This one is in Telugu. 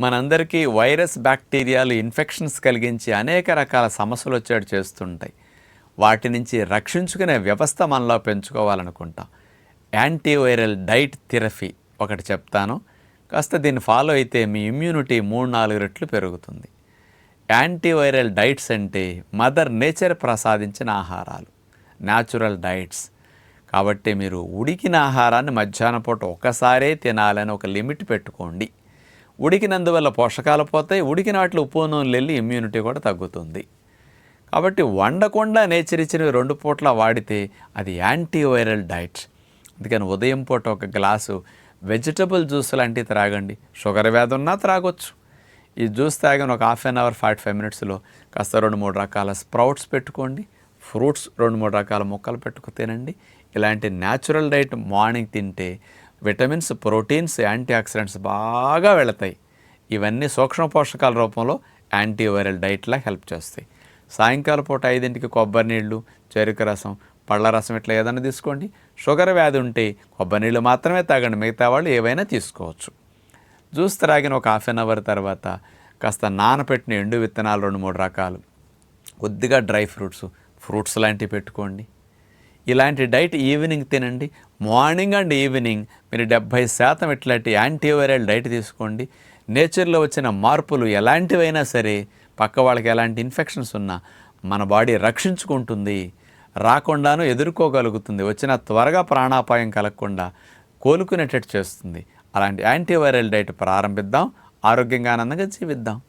మనందరికీ వైరస్ బ్యాక్టీరియాలు ఇన్ఫెక్షన్స్ కలిగించి అనేక రకాల సమస్యలు వచ్చేటు చేస్తుంటాయి. వాటి నుంచి రక్షించుకునే వ్యవస్థ మనలో పెంచుకోవాలనుకుంటాం. యాంటీవైరల్ డైట్ థెరపీ ఒకటి చెప్తాను. కాస్త దీన్ని ఫాలో అయితే మీ ఇమ్యూనిటీ మూడు నాలుగు రెట్లు పెరుగుతుంది. యాంటీవైరల్ డైట్స్ అంటే మదర్ నేచర్ ప్రసాదించిన ఆహారాలు న్యాచురల్ డైట్స్. కాబట్టి మీరు ఉడికిన ఆహారాన్ని మధ్యాహ్నం పూట ఒకసారే తినాలని ఒక లిమిట్ పెట్టుకోండి. ఉడికినందువల్ల పోషకాలు పోతాయి ఉడికిన వాటిలో ఉప్పు వెళ్ళి ఇమ్యూనిటీ కూడా తగ్గుతుంది. కాబట్టి వండకుండా నేచర్ ఇచ్చినవి రెండు పూట్ల వాడితే అది యాంటీవైరల్ డైట్ అందుకని ఉదయం పూట ఒక గ్లాసు వెజిటబుల్ జ్యూస్ లాంటివి త్రాగండి. షుగర్ వ్యాధి ఉన్నా త్రాగొచ్చు. ఈ జ్యూస్ తాగిన ఒక half an hour forty five మినిట్స్లో కాస్త రెండు మూడు రకాల స్ప్రౌట్స్ పెట్టుకోండి. ఫ్రూట్స్ రెండు మూడు రకాల మొక్కలు పెట్టుకు తినండి. ఇలాంటి న్యాచురల్ డైట్ మార్నింగ్ తింటే విటమిన్స్ ప్రోటీన్స్ యాంటీ ఆక్సిడెంట్స్ బాగా వెళతాయి. ఇవన్నీ సూక్ష్మ పోషకాల రూపంలో యాంటీవైరల్ డైట్లా హెల్ప్ చేస్తాయి. సాయంకాలం పూట ఐదింటికి కొబ్బరి నీళ్ళు చెరుకు రసం పళ్ళ రసం ఇట్లా ఏదైనా తీసుకోండి. షుగర్ వ్యాధి ఉంటే కొబ్బరి నీళ్ళు మాత్రమే తాగండి. మిగతా వాళ్ళు ఏవైనా తీసుకోవచ్చు. జ్యూస్ త్రాగిన ఒక హాఫ్ అన్ అవర్ తర్వాత కాస్త నానపెట్టిన ఎండు విత్తనాలు రెండు మూడు రకాలు. కొద్దిగా డ్రై ఫ్రూట్స్ ఫ్రూట్స్ లాంటివి పెట్టుకోండి. ఇలాంటి డైట్ ఈవినింగ్ తినండి. మార్నింగ్ అండ్ ఈవినింగ్ మీరు డెబ్భై శాతం ఇట్లాంటి యాంటీవైరల్ డైట్ తీసుకోండి. నేచర్లో వచ్చిన మార్పులు ఎలాంటివైనా సరే పక్క వాళ్ళకి ఎలాంటి ఇన్ఫెక్షన్స్ ఉన్నా మన బాడీ రక్షించుకుంటుంది. రాకుండాను ఎదుర్కోగలుగుతుంది. వచ్చిన త్వరగా ప్రాణాపాయం కలగకుండా కోలుకునేటట్టు చేస్తుంది. అలాంటి యాంటీవైరల్ డైట్ ప్రారంభిద్దాం. ఆరోగ్యంగా ఆనందంగా జీవిద్దాం.